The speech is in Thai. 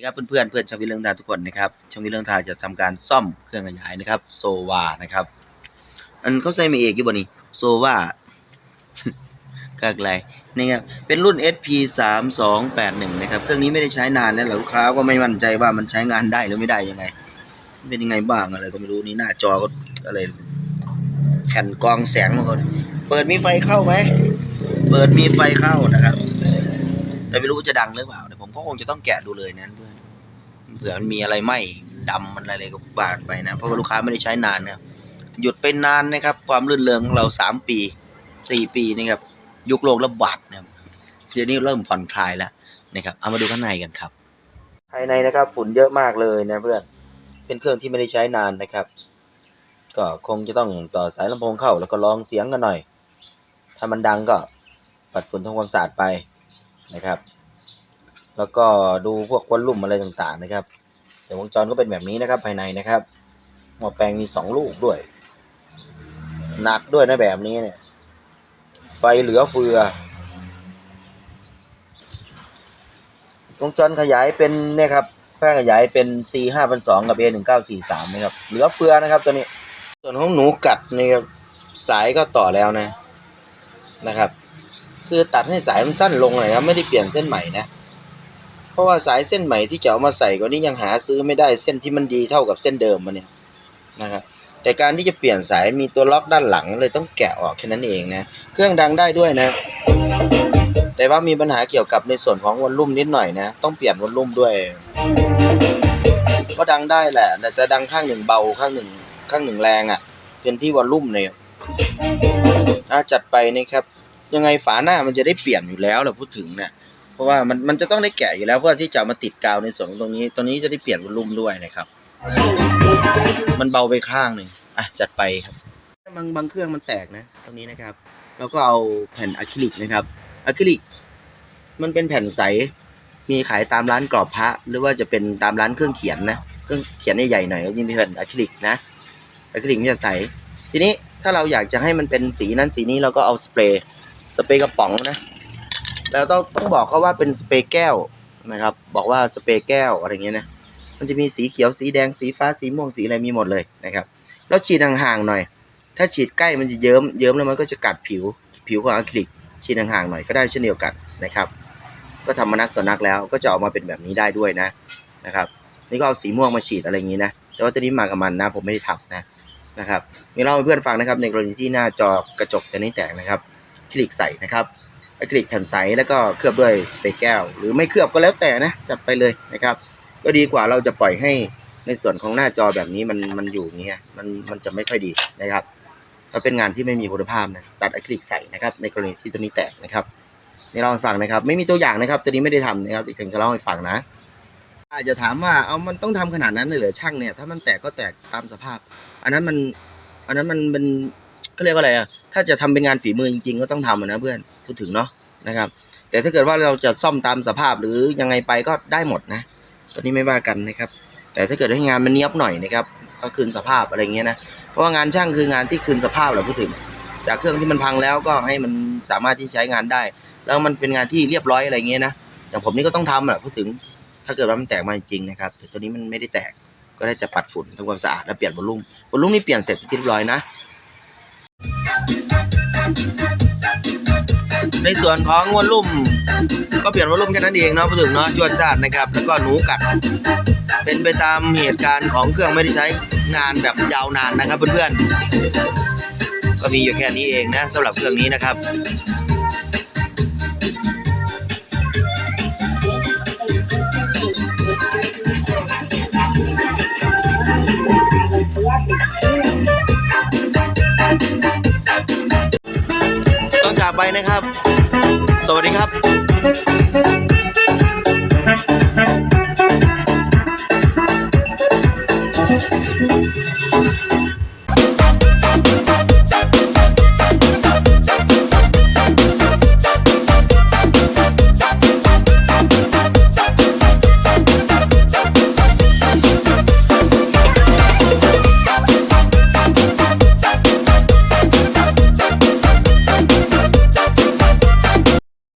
นะครับเพื่อนๆเพื่อนชาววิเรื่องทาทุกคนนะครับชาววิเรื่องทาจะทำการซ่อมเครื่องขยายนะครับโซวานะครับอันเขาใส่ม่เอกอยู่บ่นี่โซวากากไรนี่ครับเป็นรุ่น SP 3 2 8 1นะครับเครื่องนี้ไม่ได้ใช้นานแล้วลูกค้าก็ไม่มั่นใจว่ามันใช้งานได้หรือไม่ได้ยังไง เป็นยังไงบ้างอะไรก็ไม่รู้นี่หน้าจอก็อะไรแผ่นกองแสงมันก็เปิดมีไฟเข้าไหมเปิดมีไฟเข้านะครับ แต่ไม่รู้จะดังหรือเปล่าแต่ผมก็คงจะต้องแกะดูเลยนะเพื่อน เผื่อมันมีอะไรไหมดำมันอะไรก็บานไปนะ เพราะว่าลูกค้าไม่ได้ใช้นานนะครับหยุดไปนานนะครับ ความรื่นเริงของเราสามปีสี่ปีนะครับยุคโลกระบาดนะครับเดี๋ยวนี้เริ่มผ่อนคลายแล้วนะครับ เอามาดูข้างในกันครับ ภายในนะครับฝุ่นเยอะมากเลยนะเพื่อนเป็นเครื่องที่ไม่ได้ใช้นานนะครับ ก็คงจะต้องต่อสายลำโพงเข้าแล้วก็ลองเสียงกันหน่อย ถ้ามันดังก็ปัดฝุ่นทำความสะอาดไปนะครับ แล้วก็ดูพวกควอลลุ่มอะไรต่างๆนะครับ แต่วงจรก็เป็นแบบนี้นะครับภายในนะครับหม้อแปลงมีสองลูกด้วย หนักด้วยนะแบบนี้เนี่ย ไฟเหลือเฟือวงจรขยายเป็นเนี่ยครับแพร่ขยายเป็น C 5 0 0กับ A 1 9 4 3นะครับ เหลือเฟือนะครับตัวนี้ ส่วนของหนูกัดนี่ครับสายก็ต่อแล้วนะนะครับ คือตัดให้สายมันสั้นลงหน่อยครับ ไม่ได้เปลี่ยนเส้นใหม่นะ เพราะว่าสายเส้นใหม่ที่จะเอามาใส่ก็นี่ยังหาซื้อไม่ได้เส้นที่มันดีเท่ากับเส้นเดิมมาเนี่ยนะครับแต่การที่จะเปลี่ยนสายมีตัวล็อกด้านหลังเลยต้องแกะออกแค่นั้นเองนะเครื่องดังได้ด้วยนะ แต่ว่ามีปัญหาเกี่ยวกับในส่วนของวอลลุ่มนิดหน่อยนะ ต้องเปลี่ยนวอลลุ่มด้วย ก็ดังได้แหละแต่จะดังข้างหนึ่งเบาข้างหนึ่งข้างหนึ่งแรงอะ่ะ เป็นที่วอลลุ่มเนี่ยอะจัดไปนะครับ ยังไงฝาหน้ามันจะได้เปลี่ยนอยู่แล้วเราพูดถึงเนะี่ย ราะว่ามันมันจะต้องได้แกะอยู่แล้วเพื่อที่จะมาติดกาวในส่วนของตรงนี้ ตรงนี้จะได้เปลี่ยนวอลลุ่มด้วยนะครับ มันเบาไปข้างหนึ่งอะจัดไปครับ บางบางเครื่องมันแตกนะ ตรงนี้นะครับ เราก็เอาแผ่นอะคริลิกนะครับอะคริลิก มันเป็นแผ่นใส มีขายตามร้านกรอบพระ หรือว่าจะเป็นตามร้านเครื่องเขียนนะ เครื่องเขียนใหญ่ๆหน่อยก็ยิ่งมีแผ่นอะคริลิกนะอะคริลิกมันจะใส ทีนี้ถ้าเราอยากจะให้มันเป็นสีนั้นสีนี้เราก็เอาสเปรย์สเปรย์กระป๋องนะ แล้วต้องต้องบอกเขาว่าเป็นสเปรย์แก้วนะครับ บอกว่าสเปรย์แก้วอะไรเงี้ยนะมันจะมีสีเขียวสีแดงสีฟ้าสีม่วงสีอะไรมีหมดเลยนะครับ แล้วฉีดห่างๆหน่อย ถ้าฉีดใกล้มันจะเยิ้มเยิ้มแล้วมันก็จะกัดผิวผิวของอะคริลิกฉีดห่างๆหน่อยก็ได้เช่นเดียวกันนะครับ ก็ทำมานักต่อนักแล้วก็จะออกมาเป็นแบบนี้ได้ด้วยนะนะครับ นี่ก็เอาสีม่วงมาฉีดอะไรอย่างนี้นะแต่ว่าตัวนี้มากับมันนะผมไม่ได้ทำนะนะครับมีเล่าให้เพื่อนฟังนะครับในกรณีที่หน้าจอกระจกจะนี้แตกนะครับ คลิกใส่นะครับ อะคริลิกแผ่นใสแล้วก็เคลือบด้วยสเปรย์แก้ว หรือไม่เคลือบก็แล้วแต่นะจัดไปเลยนะครับ ก็ดีกว่าเราจะปล่อยให้ในส่วนของหน้าจอแบบนี้มันมันอยู่เงี้ยมันมันจะไม่ค่อยดีนะครับก็เป็นงานที่ไม่มีคุณภาพนะตัดอะคริลิกใสนะครับในกรณีที่ตัวนี้แตกนะครับนี่เล่าให้ฟังนะครับ ไม่มีตัวอย่างนะครับ ตัวนี้ไม่ได้ทำนะครับอีกเพียงจะเล่าให้ฟังนะ อาจจะถามว่าเอามันต้องทำขนาดนั้นเลยเหรอช่างเนี่ยถ้ามันแตกก็แตกตามสภาพ อันนั้นมันอันนั้นมันเป็นก็เรียกว่าอะไรอะ ถ้าจะทำเป็นงานฝีมือจริง ๆ ก็ต้องทำนะเพื่อนพูดถึงเนาะนะครับ แต่ถ้าเกิดว่าเราจะซ่อมตามสภาพหรือยังไงไปก็ได้หมดนะตอนนี้ไม่ว่ากันนะครับ แต่ถ้าเกิดให้งานมันเนี้ยบหน่อยนะครับก็คืนสภาพอะไรเงี้ยนะเพราะว่างานช่างคืองานที่คืนสภาพแหละพูดถึง จากเครื่องที่มันพังแล้วก็ให้มันสามารถที่ใช้งานได้ แล้วมันเป็นงานที่เรียบร้อยอะไรเงี้ยนะอย่างผมนี่ก็ต้องทำแหละพูดถึงถ้าเกิดว่ามันแตกมาจริงนะครับแต่ตัวนี้มันไม่ได้แตกก็ได้จะปัดฝุ่นทำความสะอาดแล้วเปลี่ยนวอลลุ่มวอลลุ่มนี่เปลี่ยนเสร็จที่เรียบร้อยนะ ในส่วนของวอลลุ่ม ก็เปลี่ยนวอลลุ่มแค่นั้นเองเนาะพูดถึงเนาะจวดจาดนะครับ แล้วก็หนูกัด เป็นไปตามเหตุการณ์ของเครื่องไม่ได้ใช้งานแบบยาวนานนะครับเพื่อนๆก็มีอยู่แค่นี้เองนะสำหรับเครื่องนี้นะครับ ไปนะครับ สวัสดีครับ